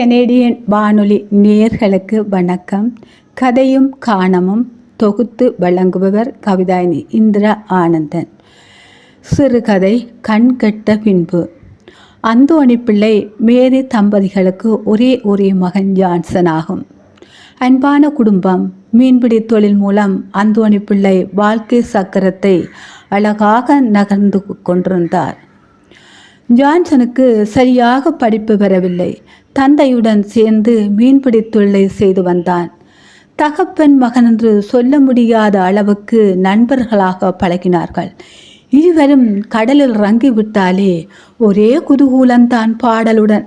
Canadian வானொலி நேயர்களுக்கு வணக்கம். கதையும் காணமும் தொகுத்து வழங்குபவர் கவிதாயினி இந்திரா ஆனந்தன். சிறுகதை கண் கெட்ட பின்பு. அந்தோணி பிள்ளை மேரி தம்பதிகளுக்கு ஒரே ஒரே மகன் ஜான்சன் ஆகும் அன்பான குடும்பம் மீன்பிடி தொழில் மூலம் அந்தோணி பிள்ளை வாழ்க்கை சக்கரத்தை அழகாக நகர்ந்து கொண்டிருந்தார். ஜான்சனுக்கு சரியாக படிப்பு வரவில்லை தந்தையுடன் சேர்ந்து மீன்பிடி தொழிலை செய்து வந்தான். தகப்பன் மகன் என்று சொல்ல முடியாத அளவுக்கு நண்பர்களாக பழகினார்கள். இருவரும் கடலில் இறங்கிவிட்டாலே ஒரே குதூகூலம்தான் பாடலுடன்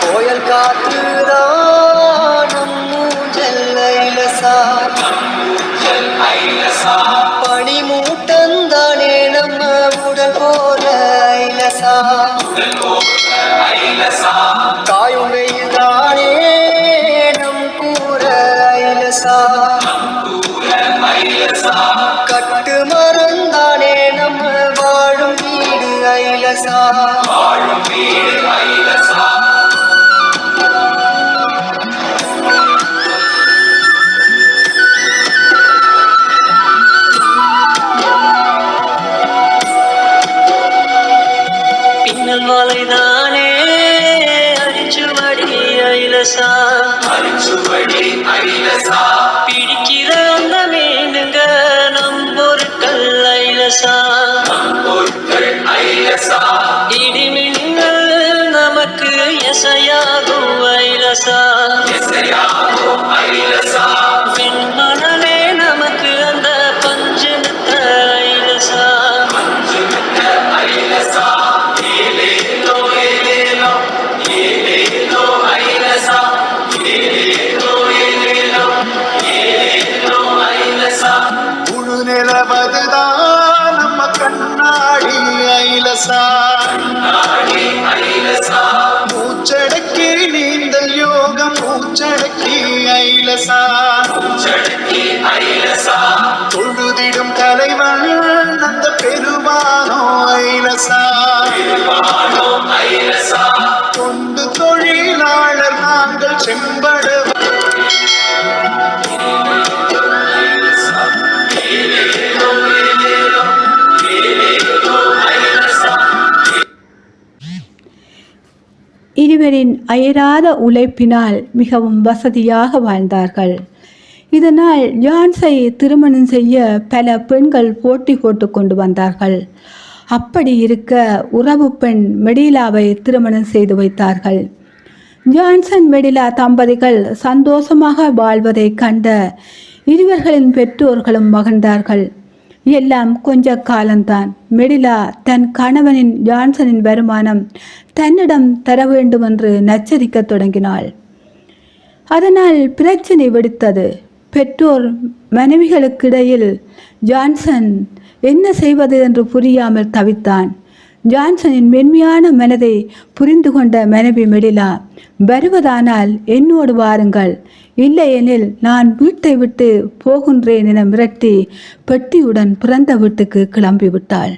கோயல் காற்றுதான் நம் மூஞ்சல் ஐலசா. நம்ம உடல் போல ஐலசா. காயும் தானே நம் கூற ஐலசா. காட்டு மருந்தானே நம்ம வாழும் வீடு ஐலசா. வாழும் வீடு ஐலசா. இடிமின்னல் நமக்கு எசையாகும் ஐலசா. வெண்மணலே நமக்கு அந்த முழு நிலவதுதான் நம்ம கண்ணாடி ஐலசா மூச்சடக்கி நீந்தல் யோகம் மூச்சடக்கி ஐலசா தொழுதிடும் தலைவன் அந்த பெருமானோ ஐலசா தொண்டு தொழிலாளர் நாங்கள் செம்பட இருவரின் அயராத உழைப்பினால் மிகவும் வசதியாக வாழ்ந்தார்கள். இதனால் ஜான்ஸை திருமணம் செய்ய பல பெண்கள் போட்டி போட்டு கொண்டு வந்தார்கள். அப்படி இருக்க உறவு பெண் மெடிலாவை திருமணம் செய்து வைத்தார்கள். ஜான்சன் மெடிலா தம்பதிகள் சந்தோஷமாக வாழ்வதை கண்ட இருவர்களின் பெற்றோர்களும் மகிழ்ந்தார்கள். எல்லாம் கொஞ்ச காலம்தான். மெடிலா தன் கணவனின் ஜான்சனின் வருமானம் தன்னிடம் தர வேண்டும் என்று நச்சரிக்கத் தொடங்கினாள். அதனால் பிரச்சனை வெடித்தது. பெற்றோர் மனைவிகளுக்கிடையில் ஜான்சன் என்ன செய்வது என்று புரியாமல் தவித்தான். ஜான்சனின் மென்மையான மனதை புரிந்து கொண்ட மனைவி மெடிலா வருவதானால் என்னோடு வாருங்கள். இல்லையெனில் நான் வீட்டை விட்டு போகின்றேன் என மிரட்டி பெட்டியுடன் பிறந்த வீட்டுக்கு கிளம்பிவிட்டாள்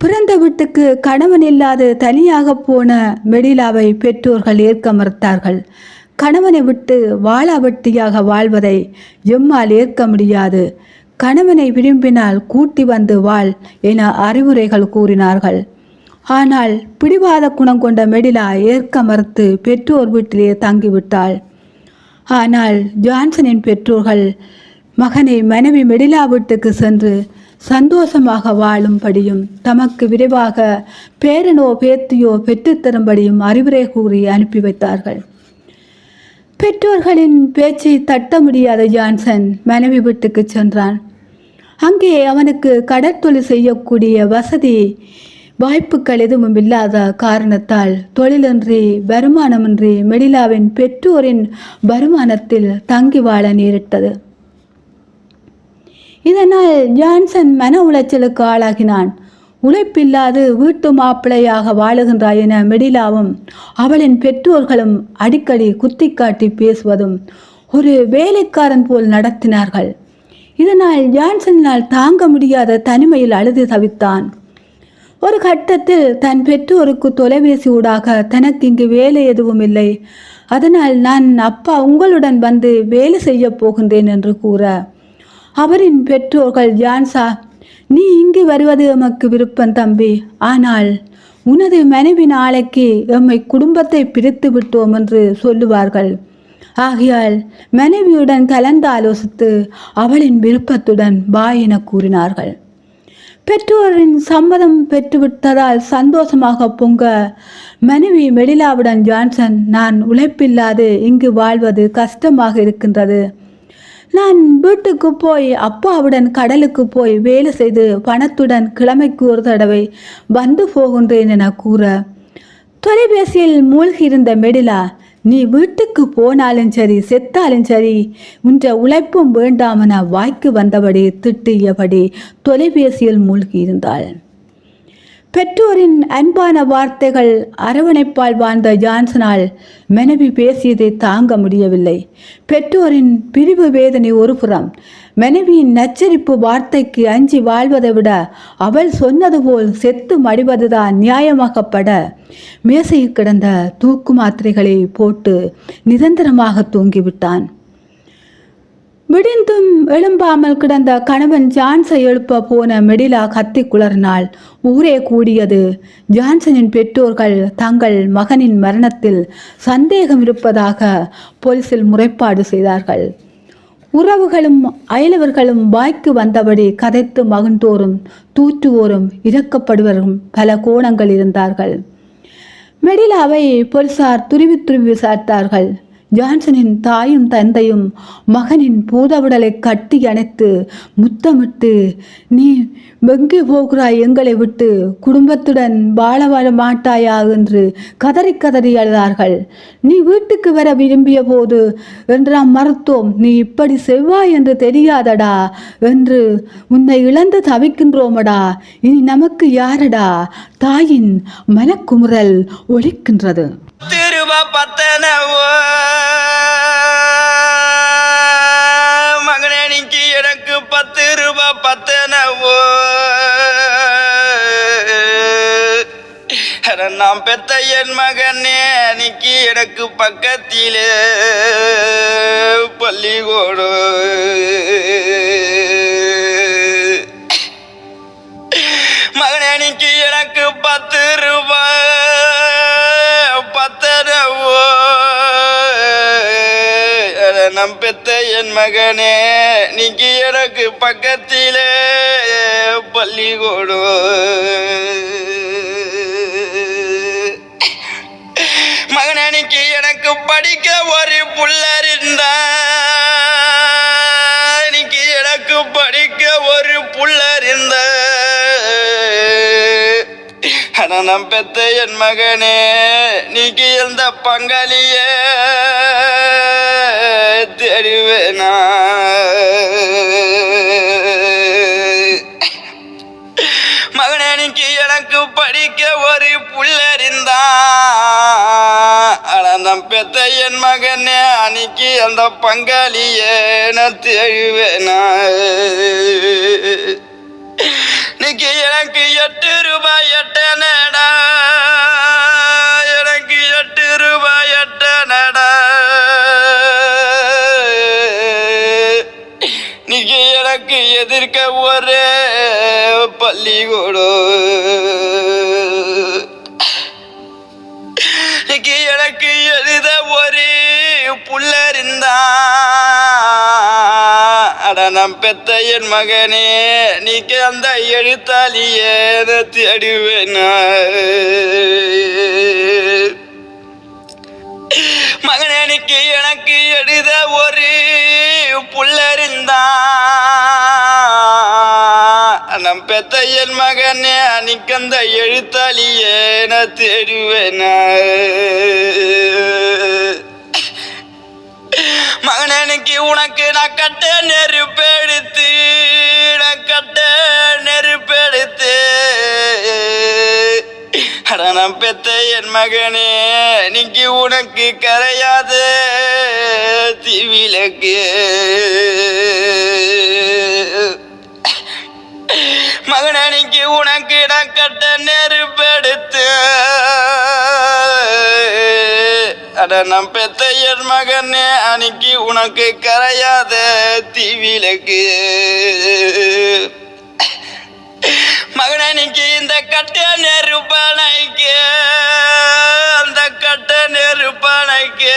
பிறந்த வீட்டுக்கு கணவன் இல்லாது தனியாக போன மெடிலாவை பெற்றோர்கள் ஏற்க மறுத்தார்கள். கணவனை விட்டு வாழாவட்டியாக வாழ்வதை எம்மால் ஏற்க முடியாது. கணவனை விரும்பினால் கூட்டி வந்து வாழ் என அறிவுரைகள் கூறினார்கள். ஆனால் பிடிவாத குணம் கொண்ட மெடிலா ஏற்க மறுத்து பெற்றோர் வீட்டிலே தங்கிவிட்டாள். ஆனால் ஜான்சனின் பெற்றோர்கள் மகனை மனைவி மெடிலா வீட்டுக்கு சென்று சந்தோஷமாக வாழும்படியும் தமக்கு விரைவாக பேரனோ பேத்தியோ பெற்றுத்தரும்படியும் அறிவுரை கூறி அனுப்பி வைத்தார்கள். பெற்றோர்களின் பேச்சை தட்ட முடியாத ஜான்சன் மனைவி வீட்டுக்கு சென்றான். அங்கே அவனுக்கு கடற்தொழில் செய்யக்கூடிய வசதி வாய்ப்புகள் எதுவும் இல்லாத காரணத்தால் தொழிலின்றி வருமானமின்றி மெடிலாவின் பெற்றோரின் வருமானத்தில் தங்கி வாழ நேரிட்டது. இதனால் ஜான்சன் மன உளைச்சலுக்கு ஆளாகினான். உழைப்பில்லாது வீட்டு மாப்பிள்ளையாக வாழுகின்றாய் என மெடிலாவும் அவளின் பெற்றோர்களும் அடிக்கடி குத்தி காட்டி பேசுவதும் ஒரு வேலைக்காரன் போல் நடத்தினார்கள். இதனால் ஜான்சனால் தாங்க முடியாத தனிமையில் அழுது தவித்தான். ஒரு கட்டத்தில் தன் பெற்றோருக்கு தொலைபேசி ஊடாக தனக்கு இங்கு வேலை எதுவும் இல்லை. அதனால் நான் அப்பா உங்களுடன் வந்து வேலை செய்ய போகின்றேன் என்று கூற. அவரின் பெற்றோர்கள் ஜான்சா நீ இங்கு வருவது எமக்கு விருப்பம் தம்பி. ஆனால் உனது மனைவி நாளைக்கு எம்மை குடும்பத்தை பிரித்து விட்டோம் என்று சொல்லுவார்கள். ஆகையால் மனைவியுடன் கலந்து ஆலோசித்து அவளின் விருப்பத்துடன் வா என கூறினார்கள். பெற்றோரின் சம்மதம் பெற்றுவிட்டதால் சந்தோஷமாக பொங்க மனைவி மெடிலாவுடன் ஜான்சன் நான் உழைப்பில்லாது இங்கு வாழ்வது கஷ்டமாக இருக்கின்றது. நான் வீட்டுக்கு போய் அப்பாவுடன் கடலுக்கு போய் வேலை செய்து பணத்துடன் கிழமைக்கு ஒரு தடவை வந்து போகின்றேன் என கூற தொலைபேசியில் மூழ்கியிருந்த மெடிலா நீ வீட்டுக்கு போனாலும் சரி செத்தாலும் சரி உன்ற உழைப்பும் வேண்டாமென வாய்க்கு வந்தபடி திட்டியபடி தொலைபேசியில் மூழ்கியிருந்தாள் பெற்றோரின் அன்பான வார்த்தைகள் அரவணைப்பால் வாழ்ந்த ஜான்சனால் மனைவி பேசியதை தாங்க முடியவில்லை. பெற்றோரின் பிரிவு வேதனை ஒருபுறம் மனைவியின் நச்சரிப்பு வார்த்தைக்கு அஞ்சி வாழ்வதை விட அவள் சொன்னது போல் செத்து மடிவதுதான் நியாயமாக்கப்பட. மேசையில் கிடந்த தூக்கு மாத்திரைகளை போட்டு நிரந்தரமாக தூங்கிவிட்டான். விடிந்தும் எழும்பாமல் கிடந்த கணவன் ஜான்ஸை எழுப்ப போன மெடிலா கத்தி குளர்னால் ஊரே கூடியது. ஜான்சனின் பெற்றோர்கள் தங்கள் மகனின் மரணத்தில் சந்தேகம் இருப்பதாக போலீசில் முறைப்பாடு செய்தார்கள். உறவுகளும் அயலவர்களும் வாய்க்கு வந்தபடி கதைத்து மகிழ்ந்தோரும் தூற்றுவோரும் இறக்கப்படுவரும் பல கோணங்கள் இருந்தார்கள். மெடிலாவை போலீசார் துருவி துருவி விசாரித்தார்கள். ஜான்சனின் தாயும் தந்தையும் மகனின் பூதவுடலை கட்டி அணைத்து முத்தமிட்டு நீ வெங்கி போகிறாய் எங்களை விட்டு குடும்பத்துடன் வாழ வாழ மாட்டாயா என்று கதறி கதறி அழுதார்கள். நீ வீட்டுக்கு வர விரும்பிய போது என்று நாம் மறுத்தோம். நீ இப்படி செவ்வாய் என்று தெரியாதடா என்று உன்னை இழந்து தவிக்கின்றோமடா. இனி நமக்கு யாரடா? தாயின் மனக்குமுறல் ஒழிக்கின்றது. திருவ பத்தனவோ? மகனே நீக்கு எனக்கு பத்து ரூபா பத்தனவோ? அட நாம் பெத்த என் மகனே அன்னைக்கு எனக்கு பக்கத்திலே பள்ளிக்கூடம் மகனே அன்னைக்கு எனக்கு பத்து ரூபாய் நம் பெத்த என் மகனே நீங்க எனக்கு பக்கத்திலே பள்ளிக்கூடம் மகனே நீங்க எனக்கு படிக்க ஒரு புள்ள இருந்தா ஆனா பெத்த என் மகனே நீக்கு எந்த பங்காளிய தெரிவேனா மகனே நீக்கு எனக்கு படிக்க ஒரு புள்ள அனந்தம் பெத்த என் மகனே அன்னைக்கு அந்த பங்காளியே நான் தேழுவேனா இன்னைக்கு எனக்கு எட்டு ரூபாய் எட்ட நடா எனக்கு எட்டு ரூபாய் எட்ட நடா இன்னைக்கு எனக்கு எதிர்க்க ஒரே பள்ளிக்கூடம் அட பெத்த என் மகனே நீக்கு அந்த எழுத்தாளியே தேடுவேனா மகனனுக்கு எனக்கு எழுத ஒரு புள்ள நம் பெத்த என் மகனே அன்னைக்கு அந்த எழுத்தாளியே நான் தேடுவேனா மகனனுக்கு உனக்கு நான் கட்ட நெருப்பெடுத்து நான் கட்ட நெருப்பெடுத்து. நான் பெத்த என் மகனே இன்னைக்கு உனக்கு கரையாத தீவிலக்கு. மகனனிக்கு உனக்கு நான் கட்ட நெருப்பெடுத்து. நடனம் நம் பெத்த என் மகனே அன்னைக்கு உனக்கு கரையாத தீவிலக்கு. மகனனிக்கு இந்த கட்ட நெருப்பனைக்கு அந்த கட்ட நெருப்பனைக்கு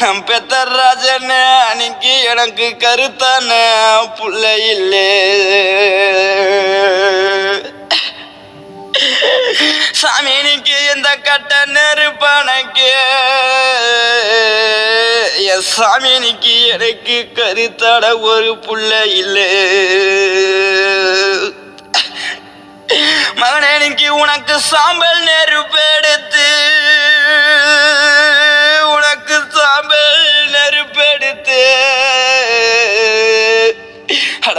நம் பெத்த ராஜன் அன்னைக்கு எனக்கு கருத்தான புள்ள இல்லே. சாமினிக்கு இந்த கட்ட நெருப்பனைக்கு என் சாமினிக்கு எனக்கு கருத்தட ஒரு புள்ள இல்லை. எனக்கு உனக்கு சாம்பல் நெருப்பெடுத்து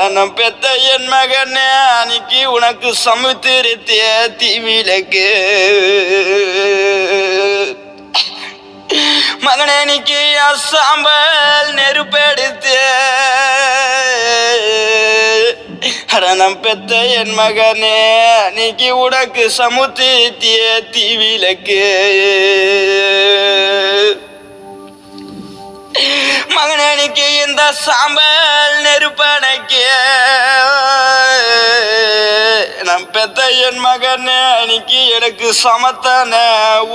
அட நம் பெத்த என் மகனே அன்னைக்கு உனக்கு சமுத்திரத்திய தீவிலக்கு. மகனே இன்னைக்கு அசாம்பல் சாம்பல் நெருப்பெடுத்து. அட நம் பெத்த என் மகனே அன்னைக்கு உனக்கு சமுத்திரத்திய தீவிலக்கு. மகனனுக்கு இந்த சாம்பல் நெருப்பனைக்கு நம் பெத்த என் மகன் அன்னைக்கு எனக்கு சமத்தான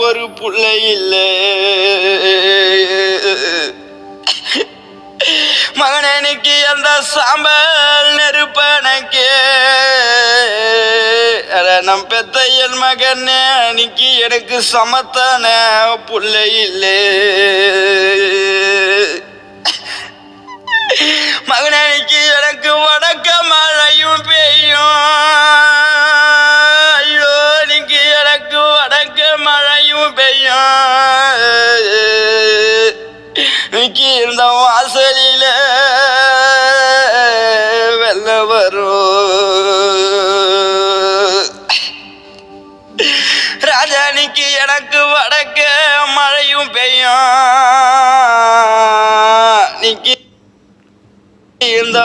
ஒரு பிள்ளை இல்லை. மகனனுக்கு அந்த சாம்பல் நெருப்பனைக்கு நம் பெத்த என் மகன் அன்னைக்கு எனக்கு சமத்தான பிள்ளை இல்லை. மகனனுக்கு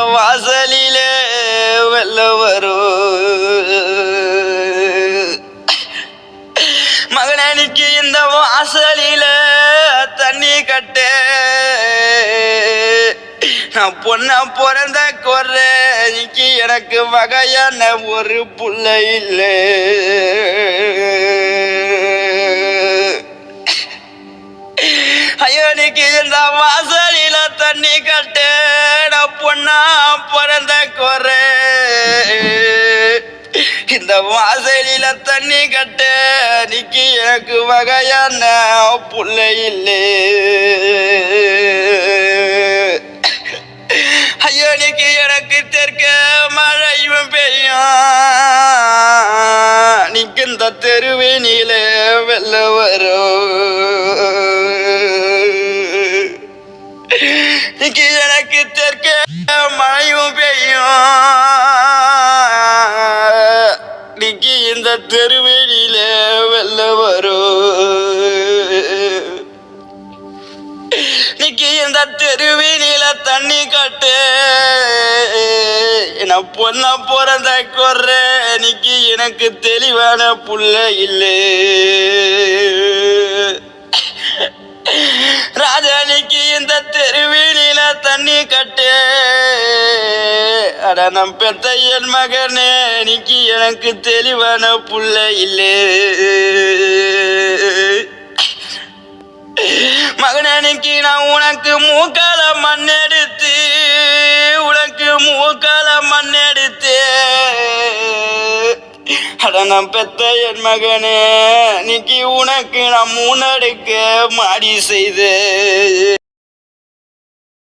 வாசலிலே வெள்ள வரும் இந்த வாசலில தண்ணி கட்டு நான் பொண்ணா பிறந்த குறைக்கு எனக்கு வகையான ஒரு புள்ள இல்லை ஐயோ ஐயனுக்கு இந்த வாசலில தண்ணி கட்டு நான் தண்ணி கட்ட நிக்கி எனக்கு வகையான புள்ள இல்லை. ஐயோ நிக்கி எனக்கு தெற்க மழையும் பெய்யும். நிக்கு இந்த தெருவினில வெள்ள வரும். இன்னைக்கு எனக்கு தெற்க பொண்ணா பிறந்த குற இன்னைக்கு எனக்கு தெளிவான புள்ள இல்லை. ராஜானிக்கு இந்த தெருவினில தண்ணி கட்டு. அட நம் பெத்த என் மகனே இன்னைக்கு எனக்கு தெளிவான புள்ள இல்லை. மகனனுக்கு நான் உனக்கு மூக்கால மண்ணெடுத்து எடுத்து உனக்கு மூக்கால அட நான் பெத்த என் மகனே நிக்கி உனக்கு நான் மூணடுக்க மாடி செய்து.